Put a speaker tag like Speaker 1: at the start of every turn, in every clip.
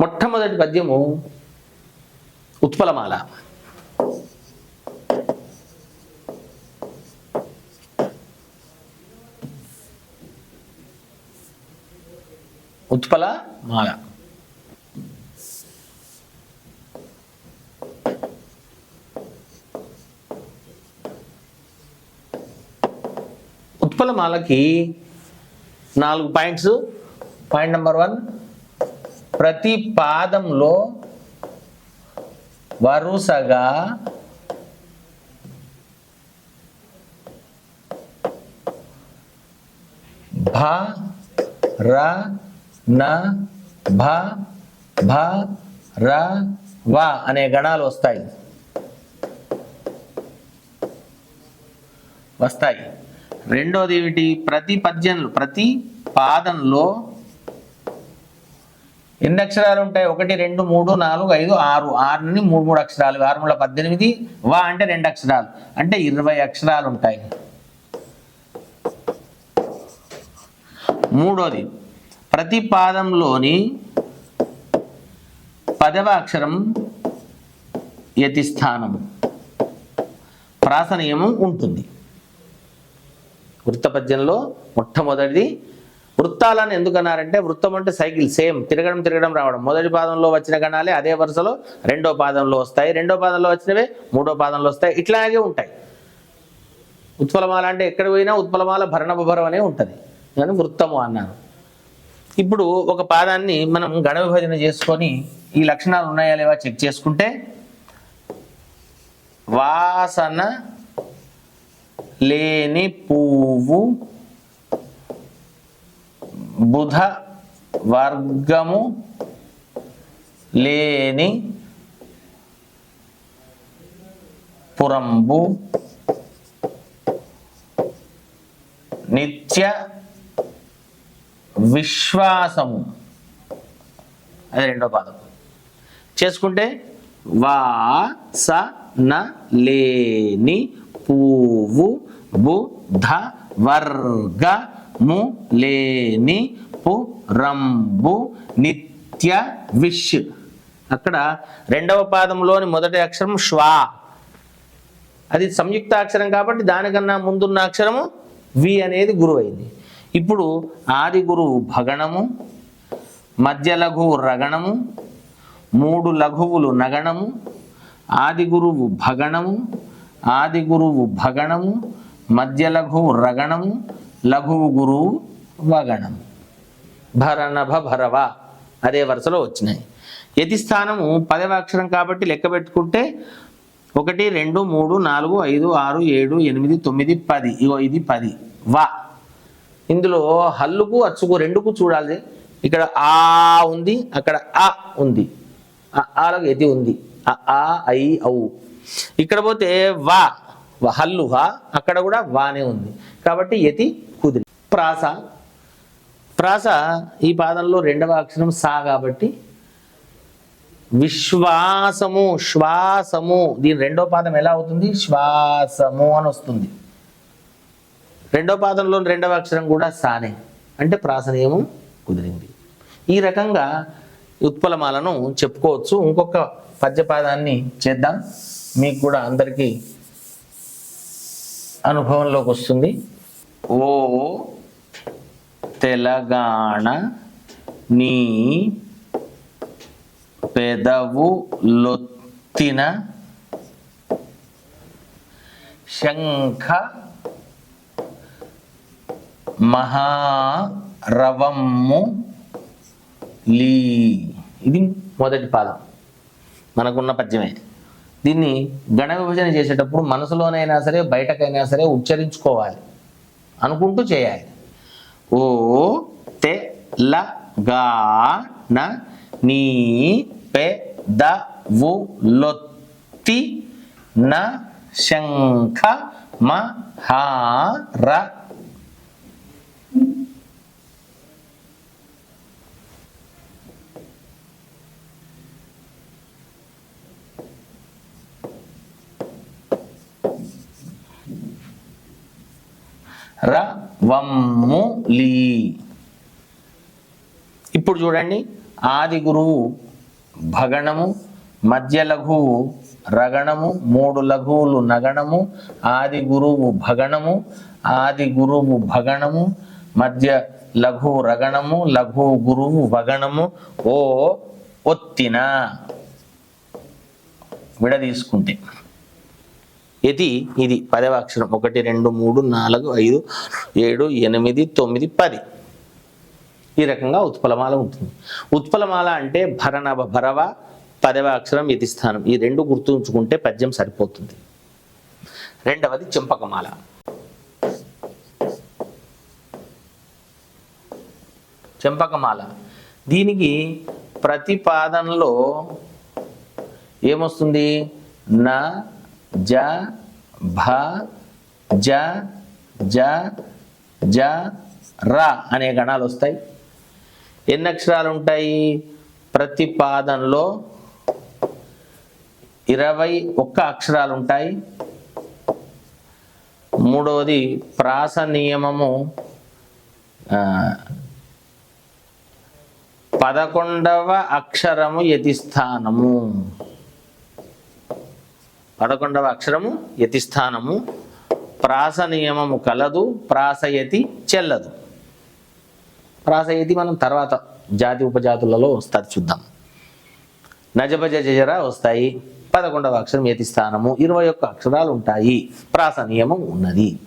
Speaker 1: మొట్టమొదటి పద్యము ఉత్పలమాల. ఉత్పల మాల ఉత్పలమాలకి నాలుగు పాయింట్స్. పాయింట్ నెంబర్ వన్ ప్రతి పాదంలో వరుసగా భ ర న భ భ ర వ అనే గణాలు వస్తాయి. వస్తాయి. రెండోది ఏమిటి? ప్రతి పద్యంలో ప్రతి పాదంలో ఎన్ని అక్షరాలు ఉంటాయి? ఒకటి రెండు మూడు నాలుగు ఐదు ఆరు. ఆరు నుండి మూడు మూడు అక్షరాలు. ఆరు మూడు పద్దెనిమిది వా అంటే రెండు అక్షరాలు. అంటే ఇరవై అక్షరాలు ఉంటాయి. మూడోది ప్రతి పాదంలోని పదవ అక్షరం యతిస్థానము ప్రాస నియమం ఉంటుంది. వృత్తపద్యంలో మొట్టమొదటిది వృత్తాలను ఎందుకన్నారంటే వృత్తం అంటే సైకిల్ సేమ్ తిరగడం తిరగడం రావడం. మొదటి పాదంలో వచ్చిన గణాలే అదే వరుసలో రెండో పాదంలో వస్తాయి. రెండో పాదంలో వచ్చినవే మూడో పాదంలో వస్తాయి. ఇట్లాగే ఉంటాయి. ఉత్పలమాల అంటే ఎక్కడ పోయినా ఉత్పలమాల భరణభరం అనే ఉంటుంది. కానీ వృత్తము అన్నాను. ఇప్పుడు ఒక పాదాన్ని మనం గణ విభజన చేసుకొని ఈ లక్షణాలు ఉన్నాయా లేవా చెక్ చేసుకుంటే వాసన లేని పువ్వు బుధ వర్గము లేని పురంబు నిత్య విశ్వాసము. అది రెండో పాదం. చేసుకుంటే వా స న లేని పువ్వు బుధ వర్గము లేని పురంబు నిత్య విష్. అక్కడ రెండవ పాదంలోని మొదటి అక్షరం శ్వా అది సంయుక్త అక్షరం కాబట్టి దానికన్నా ముందున్న అక్షరము వి అనేది గురువు అయింది ఇప్పుడు ఆది గురువు భగణము మధ్య లఘువు రగణము మూడు లఘువులు నగణము ఆది గురువు భగణము ఆది గురువు భగణము మధ్య లఘువు రగణము లఘువు గురువు వగణము. భరణభ భరవ అదే వరుసలో వచ్చినాయి. యతి స్థానము పదవ అక్షరం కాబట్టి లెక్క పెట్టుకుంటే ఒకటి రెండు మూడు నాలుగు ఐదు ఆరు ఏడు ఎనిమిది తొమ్మిది పది. ఇగో ఇది పది. వా. ఇందులో హల్లుకు అచ్చుకు రెండుకు చూడాలి. ఇక్కడ ఆ ఉంది అక్కడ ఆ ఉంది. ఆ ఆలకు ఎతి ఉంది. ఆ ఆ ఐ ఔ. ఇక్కడ పోతే వా. హల్లుహ అక్కడ కూడా వానే ఉంది. కాబట్టి యతి కుదిరి. ప్రాస. ప్రాస ఈ పాదంలో రెండవ అక్షరం సా కాబట్టి విశ్వాసము శ్వాసము. దీని రెండో పాదం ఎలా అవుతుంది? శ్వాసము అని వస్తుంది. రెండో పాదంలో రెండవ అక్షరం కూడా సానే. అంటే ప్రాసనీయము కుదిరింది. ఈ రకంగా ఉత్పలమాలను చెప్పుకోవచ్చు. ఇంకొక పద్యపాదాన్ని చేద్దాం. మీకు కూడా అందరికీ అనుభవంలోకి వస్తుంది. ఓ తెలంగాణ నీ పెదవు లొత్తిన శంఖ మహారవమ్ము లీ. ఇది మొదటి పాదం. మనకున్న పద్యమే. దీన్ని గణ విభజన చేసేటప్పుడు మనసులోనైనా సరే బయటకైనా సరే ఉచ్చరించుకోవాలి. అనుకుంటూ చేయాలి. ఓ తె ల గా న నీ పె ద వు లొత్తి న శంఖ మ ర. ర వమ్ము లీ ఇప్పుడు చూడండి. ఆది గురువు భగణము మధ్య లఘువు రగణము మూడు లఘువులు నగణము ఆది గురువు భగణము ఆది గురువు భగణము మధ్య లఘు రగణము లఘు గురువు వగణము ఓ ఒత్తిన. విడదీసుకుంటే. ఇది ఇది పదవ అక్షరం ఒకటి రెండు మూడు నాలుగు ఐదు ఏడు ఎనిమిది తొమ్మిది పది. ఈ రకంగా ఉత్పలమాల ఉంటుంది. ఉత్పలమాల అంటే భరణవ భరవ పదవ అక్షరం యతి స్థానం. ఈ రెండు గుర్తుంచుకుంటే పద్యం సరిపోతుంది. రెండవది చెంపకమాల. చెంపకమాల. దీనికి ప్రతిపాదనలో ఏమొస్తుంది? నా జ భ జ జ జ ర అనే గణాలు వస్తాయి. ఎన్ని అక్షరాలు ఉంటాయి ప్రతి పాదంలో ఇరవై ఒక్క అక్షరాలు ఉంటాయి మూడవది ప్రాస నియమము పదకొండవ అక్షరము యతిస్థానము. పదకొండవ అక్షరము యతిస్థానము. ప్రాస నియమము కలదు ప్రాసయతి చెల్లదు. ప్రాసయతి మనం తర్వాత జాతి ఉపజాతులలో వస్తుంది చూద్దాం. నజభజ జజర వస్తాయి పదకొండవ అక్షరం యతి స్థానము ఇరవై ఒక్క అక్షరాలు ఉంటాయి ప్రాస నియమం ఉన్నది.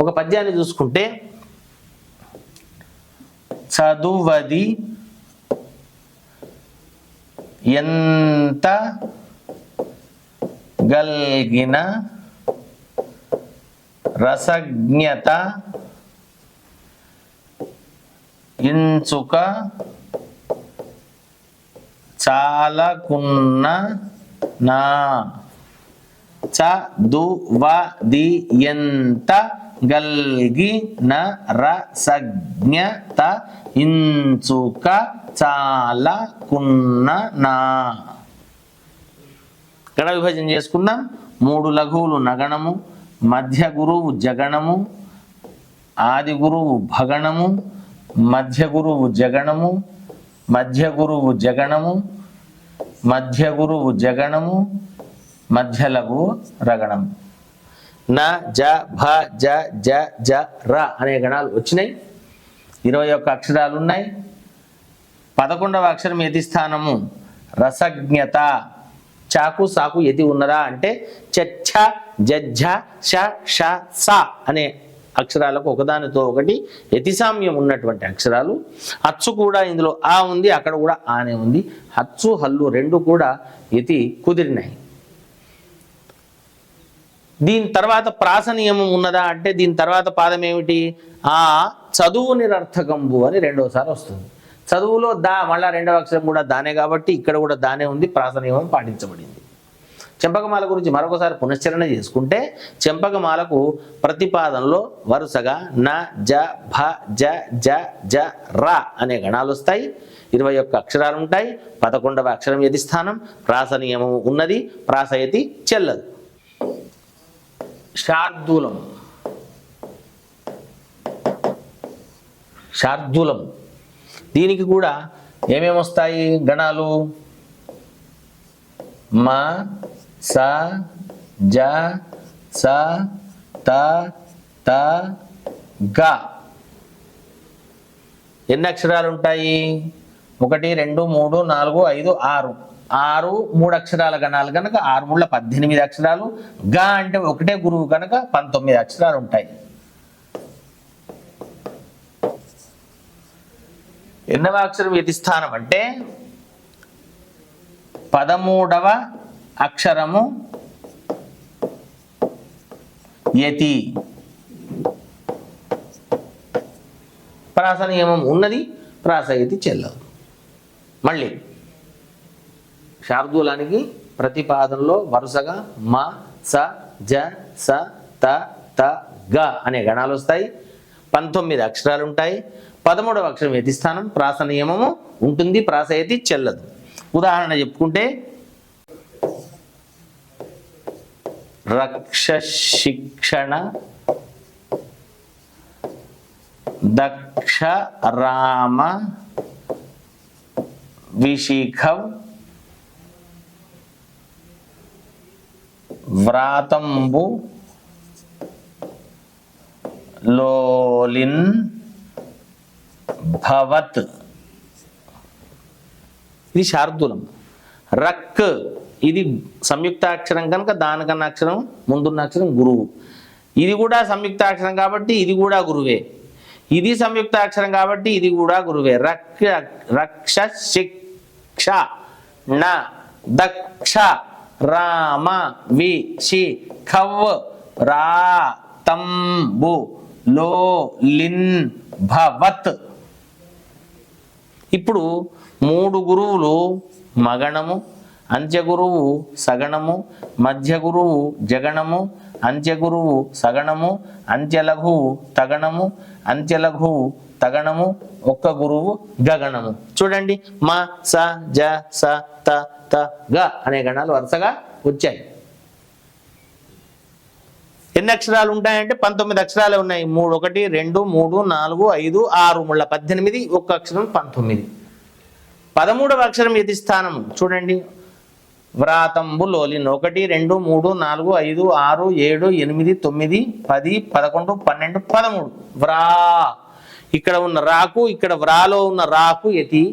Speaker 1: ఒక పద్యాన్ని చూసుకుంటే చదువది ఎంత గల్గిన రసజ్ఞత ఇంచుక చాలకున్న నా చదువది ఎంత గల్గి న రసజ్ఞత ఇంచుక చాలకున్న నా గణ విభజన చేసుకుందాం? మూడు లఘువులు నగణము మధ్య గురువు జగణము ఆది గురువు భగణము మధ్య గురువు జగణము మధ్య గురువు జగణము మధ్య గురువు జగణము మధ్య లఘువు రగణము న జ భ జ జ జ ర అనే గణాలు వచ్చినాయి. ఇరవై ఒక్క అక్షరాలు ఉన్నాయి. పదకొండవ అక్షరం యతి స్థానము రసజ్ఞత. చాకు సాకు ఎది ఉన్నదా అంటే చచ్చ జజ్జ ష ష స అనే అక్షరాలకు ఒకదానితో ఒకటి యతిసామ్యం ఉన్నటువంటి అక్షరాలు. అచ్చు కూడా ఇందులో ఆ ఉంది అక్కడ కూడా ఆనే ఉంది. అచ్చు హల్లు రెండు కూడా యతి కుదిరినాయి. దీని తర్వాత ప్రాస నియమం ఉన్నదా అంటే దీని తర్వాత పాదం ఏమిటి? ఆ చదువు నిరర్థకంబు అని రెండోసారి వస్తుంది. చదువులో దా మళ్ళా రెండవ అక్షరం కూడా దానే కాబట్టి ఇక్కడ కూడా దానే ఉంది ప్రాసనియమం పాటించబడింది. చెంపకమాల గురించి మరొకసారి పునశ్చరణ చేసుకుంటే చెంపకమాలకు ప్రతిపాదనలో వరుసగా న జ భ జ జ జ ర అనే గణాలు వస్తాయి. ఇరవై ఒక్క అక్షరాలు ఉంటాయి. పదకొండవ అక్షరం యది స్థానం? ప్రాసనియమం ఉన్నది ప్రాసయతి చెల్లదు. శార్దూలం శార్దూలం దీనికి కూడా ఏమేమి వస్తాయి గణాలు? మ స జ స త త గ. ఎన్ని అక్షరాలు ఉంటాయి? ఒకటి రెండు మూడు నాలుగు ఐదు ఆరు. ఆరు మూడు అక్షరాల గణాలు కనుక ఆరు మూడుల పద్దెనిమిది అక్షరాలు. గా అంటే ఒకటే గురువు కనుక పంతొమ్మిది అక్షరాలు ఉంటాయి. ఎన్నవ అక్షరం యతిస్థానం అంటే పదమూడవ అక్షరము యతి. ప్రాస నియమం ఉన్నది ప్రాసయతి చెల్లదు. మళ్ళీ శార్దూలానికి ప్రతిపాదనలో వరుసగా మ స జ స త త గ అనే గణాలు వస్తాయి. పంతొమ్మిది అక్షరాలు ఉంటాయి పదమూడవ అక్షరం యతిస్థానం ప్రాస నియమము ఉంటుంది ప్రాసయతి చెల్లదు. ఉదాహరణ చెప్పుకుంటే రక్ష శిక్షణ దక్ష రామ విశిఖవ్ వ్రాతంబు లోలిన్ భవత్. ఇది శార్దూలం. రక్ ఇది సంయుక్తాక్షరం కనుక దానికన్నా అక్షరం ముందున్న అక్షరం గురువు. ఇది కూడా సంయుక్తాక్షరం కాబట్టి ఇది కూడా గురువే. ఇది సంయుక్తాక్షరం కాబట్టి ఇది కూడా గురువే. రక్ రక్ష శిక్ష న దక్ష రామ వి షి ఖవ్ రా తంబు లో లిన్ భవత్. ఇప్పుడు మూడు గురువులు మగణము అంత్యగురువు సగణము మధ్య గురువు జగణము అంత్యగురువు సగణము అంత్యలఘువు తగణము అంత్యలఘువు తగణము ఒక్క గురువు గగణము. చూడండి మా స జ స త త గ అనే గణాలు వరుసగా వచ్చాయి. ఎన్ని అక్షరాలు ఉంటాయంటే పంతొమ్మిది అక్షరాలు ఉన్నాయి. మూడు ఒకటి రెండు మూడు నాలుగు ఐదు ఆరు ముళ్ళ. పద్దెనిమిది ఒక్క అక్షరం పంతొమ్మిది. పదమూడవ అక్షరం యతి స్థానం? చూడండి. వ్రాతంబు లోలిన్. ఒకటి రెండు మూడు నాలుగు ఐదు ఆరు ఏడు ఎనిమిది తొమ్మిది పది పదకొండు పన్నెండు పదమూడు. వ్రా. ఇక్కడ ఉన్న రాకు ఇక్కడ వ్రాలో ఉన్న రాకు యతి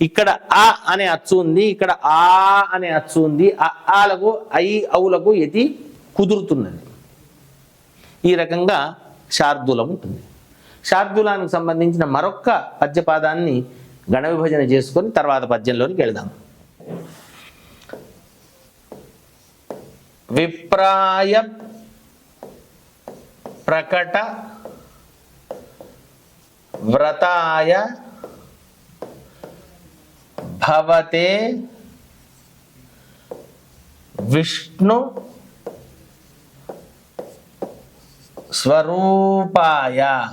Speaker 1: ఇక్కడ ఆ అనే అచ్చు ఉంది ఇక్కడ ఆ అనే అచ్చు ఉంది. ఆ ఆలకు ఐ అవులకు యతి కుదురుతున్నది. ఈ రకంగా శార్దూలం ఉంటుంది. శార్దూలానికి సంబంధించిన మరొక్క పద్యపాదాన్ని గణ విభజన చేసుకొని తర్వాత పద్యంలోనికి వెళదాం. విప్రాయ ప్రకట వ్రతాయ భవతే విష్ణు స్వరూపాయ.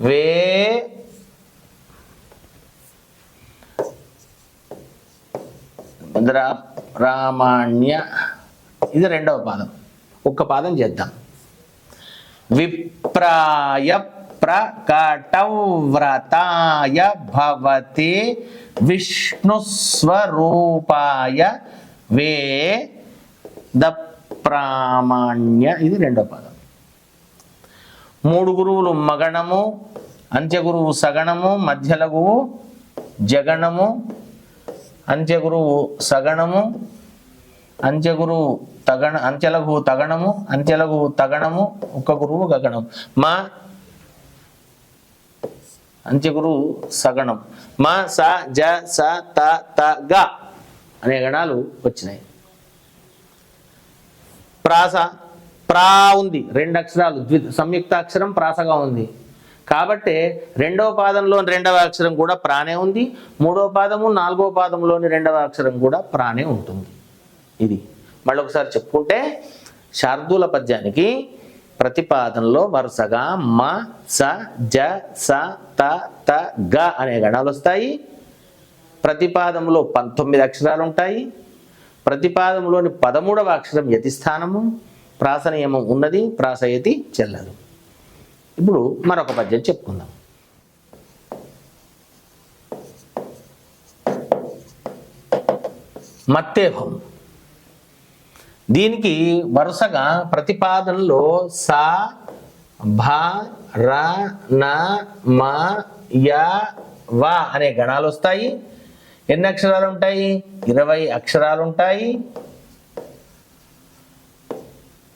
Speaker 1: వే రామాణ్య. ఇది రెండవ పాదం. ఒక్క పాదం చేద్దాం. విప్రాయ ప్రకటవ్రతాయ భవతి విష్ణుస్వరూపాయ. వే ద ప్రామాణ్య ఇది రెండో పదం. మూడు గురువులు మగణము అంత్యగురువు సగణము మధ్యలగువు జగణము అంత్యగురువు సగణము అంత్యగురువు తగణ అంత్యలఘువు తగణము అంత్యలఘువు తగణము ఒక గురువు గగణం. మా అంత్యగురువు సగణం. మా స జ స త త గ అనే గణాలు వచ్చినాయి. ప్రాస ప్రా ఉంది. రెండు అక్షరాలు. ద్వి సంయుక్త అక్షరం ప్రాసగా ఉంది. కాబట్టి రెండవ పాదంలో రెండవ అక్షరం కూడా ప్రాణే ఉంది. మూడవ పాదము నాలుగవ పాదంలోని రెండవ అక్షరం కూడా ప్రాణే ఉంటుంది. ఇది. మళ్ళీ ఒకసారి చెప్పుకుంటే శార్దూల పద్యానికి ప్రతిపాదనలో వరుసగా మ స జ స త త గ అనే గణాలు వస్తాయి. ప్రతిపాదంలో పంతొమ్మిది అక్షరాలు ఉంటాయి ప్రతిపాదంలోని పదమూడవ అక్షరం యతిస్థానము ప్రాసనియమం ఉన్నది ప్రాసయతి చెల్లదు. ఇప్పుడు మరొక పద్యం చెప్పుకుందాం. మత్తేహం. దీనికి వరుసగా ప్రతిపాదనలో సా భా ర న మ య వా అనే గణాలు వస్తాయి. ఎన్ని అక్షరాలు ఉంటాయి ఇరవై అక్షరాలు ఉంటాయి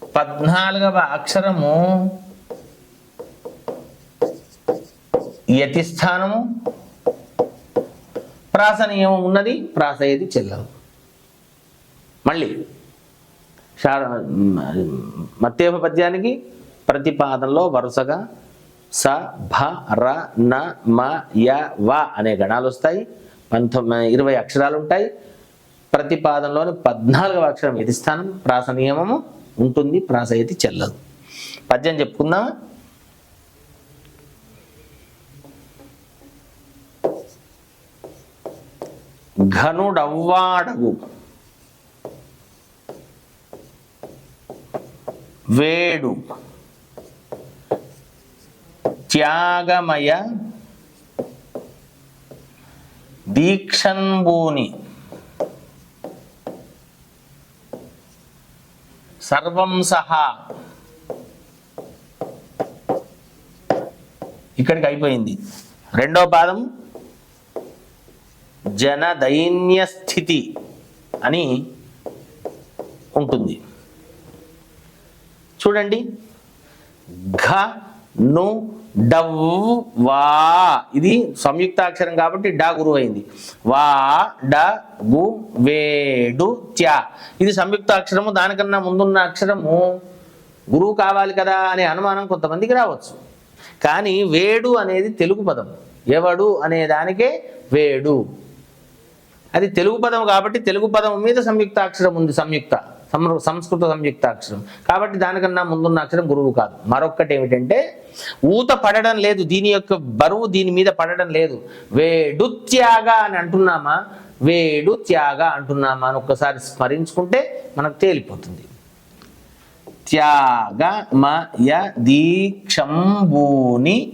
Speaker 1: పద్నాలుగవ అక్షరము యతిస్థానము ప్రాసనీయము ఉన్నది ప్రాస చెల్లవు మళ్ళీ శా- మత్తేప పద్యానికి ప్రతిపాదనలో వరుసగా స భ ర న మ య వ అనే గణాలు వస్తాయి పంతొమ్మిది ఇరవై అక్షరాలు ఉంటాయి ప్రతిపాదనలోని పద్నాలుగవ అక్షరం యతి స్థానం? ప్రాస నియమము ఉంటుంది ప్రాస యతి చెల్లదు. పద్యం చెప్పుకుందామా? ఘనుడవ్వాడగు. వేడు. త్యాగమయ దీక్షన్భూని. సర్వం సహా. ఇక్కడికి అయిపోయింది. రెండో పాదం. జన స్థితి అని ఉంటుంది. చూడండి. ఘ ను డవ్ వా. ఇది సంయుక్తాక్షరం కాబట్టి డా గురువు అయింది వా డ గు వేడు త్యా. ఇది సంయుక్తాక్షరము దానికన్నా ముందున్న అక్షరము. గురువు కావాలి కదా అనే అనుమానం కొంతమందికి రావచ్చు. కానీ వేడు అనేది తెలుగు పదం. ఎవడు అనే దానికే వేడు. అది తెలుగు పదం కాబట్టి తెలుగు పదం మీద సంయుక్తాక్షరం ఉంది సంయుక్త. సమ- సంస్కృత సంయుక్తాక్షరం కాబట్టి దానికన్నా ముందున్న అక్షరం గురువు కాదు. మరొక్కటి ఏమిటంటే ఊత పడడం లేదు దీని యొక్క బరువు దీని మీద పడడం లేదు. వేడు త్యాగ అని అంటున్నామా? వేడు త్యాగ అంటున్నామా అని ఒక్కసారి స్మరించుకుంటే మనకు తేలిపోతుంది. త్యాగ మయ దీక్షంభూని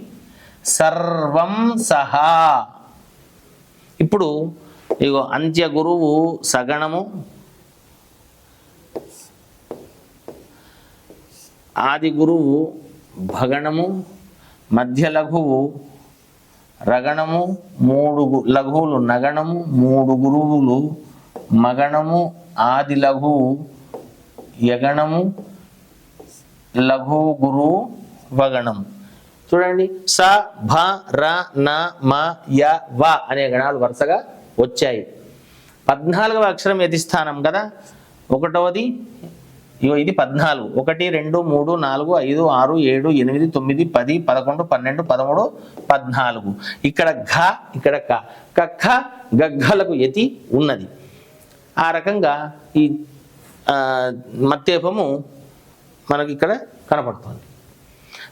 Speaker 1: సర్వం సహా. ఇప్పుడు ఇగో అంత్య గురువు సగణము ఆది గురువు భగణము మధ్య లఘువు రగణము మూడు లఘువులు నగణము మూడు గురువులు మగణము ఆది లఘువు యగణము లఘు గురువు వగణం చూడండి స భ ర న మ య వ అనే గణాలు వరుసగా వచ్చాయి. పద్నాలుగవ అక్షరం యతిస్థానం కదా? ఒకటవది ఇగో ఇది పద్నాలుగు. ఒకటి రెండు మూడు నాలుగు ఐదు ఆరు ఏడు ఎనిమిది తొమ్మిది పది పదకొండు పన్నెండు పదమూడు పద్నాలుగు. ఇక్కడ ఘ ఇక్కడ క. కఖ గగ్గలకు యతి ఉన్నది. ఆ రకంగా ఈ మత్తేపము మనకి ఇక్కడ కనపడుతుంది.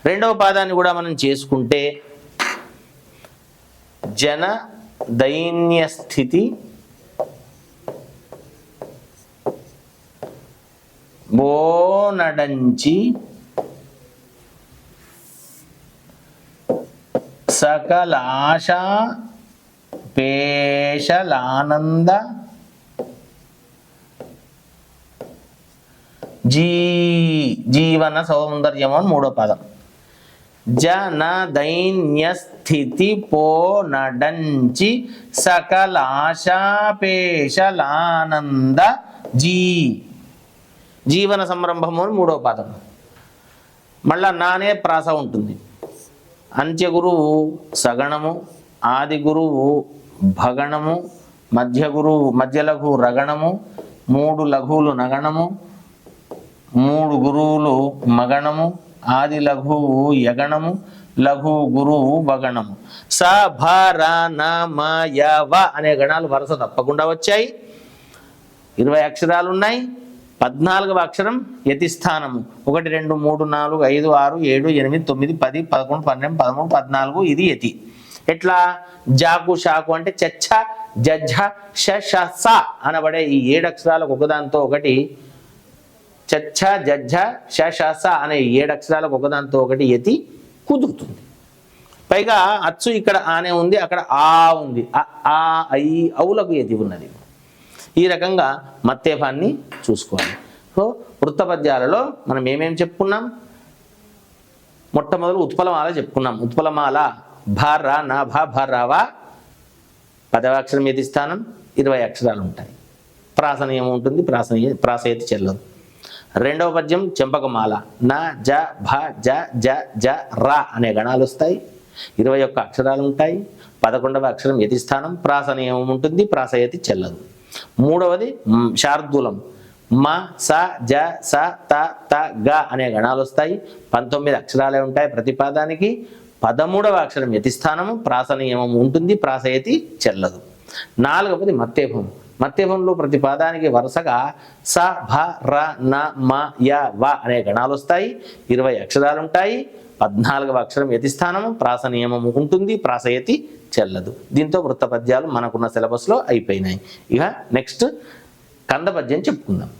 Speaker 1: రెండవ పాదాన్ని కూడా మనం చేసుకుంటే జన దైన్య స్థితి బోనడంచి సకలాశా పేషలానంద జీ జీవన సౌందర్యము అని మూడో పదం. జన దైన్య స్థితి పో జీ జీవన సంరంభము అని మూడో పాదం. మళ్ళా నానే ప్రాస ఉంటుంది. అంత్య గురువు సగణము ఆది గురువు భగణము మధ్య గురువు మధ్య లఘు రగణము మూడు లఘువులు నగణము మూడు గురువులు మగణము ఆది లఘువు యగణము లఘు గురువు వగణము. స భ ర అనే గణాలు వరుస తప్పకుండా వచ్చాయి. ఇరవై అక్షరాలు ఉన్నాయి పద్నాలుగవ అక్షరం యతిస్థానము. ఒకటి రెండు మూడు నాలుగు ఐదు ఆరు ఏడు ఎనిమిది తొమ్మిది పది పదకొండు పన్నెండు పదమూడు పద్నాలుగు ఇది యతి. ఎట్లా? జాకు షాకు అంటే చచ్చ జజ్జ ష ష స అనబడే ఈ ఏడు అక్షరాలకు ఒకదాంతో ఒకటి చచ్చ జజ్జ ష ష స అనే ఏడు అక్షరాలకు ఒకదాంతో ఒకటి యతి కుదురుతుంది. పైగా అచ్చు ఇక్కడ ఆనే ఉంది అక్కడ ఆ ఉంది. ఆ ఐ ఔలకు యతి ఉన్నది. ఈ రకంగా మత్తేఫాన్ని చూసుకోవాలి. సో వృత్తపద్యాలలో మనం ఏమేం చెప్పుకున్నాం? మొట్టమొదలు ఉత్పలమాల చెప్పుకున్నాం. ఉత్పలమాల భార నా భా భారావా పదవాక్షరం ఏది స్థానం? ఇరవై అక్షరాలు ఉంటాయి. ప్రాసనీయం ఉంటుంది ప్రాసనీయ ప్రాసయతి చెల్లదు. రెండవ పద్యం చెంపకమాల. నా జ భ జ జ జ రా అనే గణాలు వస్తాయి. ఇరవై ఒక్క అక్షరాలు ఉంటాయి. పదకొండవ అక్షరం యతి స్థానం? ప్రాసనీయం ఉంటుంది ప్రాసయతి చెల్లదు. మూడవది శార్దూలం. మ స జ స త త గ అనే గణాలు వస్తాయి. పంతొమ్మిది అక్షరాలే ఉంటాయి ప్రతిపాదానికి పదమూడవ అక్షరం యతిస్థానము ప్రాస నియమం ఉంటుంది ప్రాసయతి చెల్లదు. నాలుగవది మత్తేభం మత్తేభంలో ప్రతి పాదానికి వరుసగా స భ ర న మ య వ అనే గణాలు వస్తాయి. ఇరవై అక్షరాలు ఉంటాయి. పద్నాలుగవ అక్షరం యతిస్థానము ప్రాస నియమము ఉంటుంది ప్రాసయతి చెల్లదు. దీంతో వృత్తపద్యాలు మనకున్న సిలబస్లో అయిపోయినాయి. ఇక నెక్స్ట్ కంద పద్యం చెప్పుకుందాం.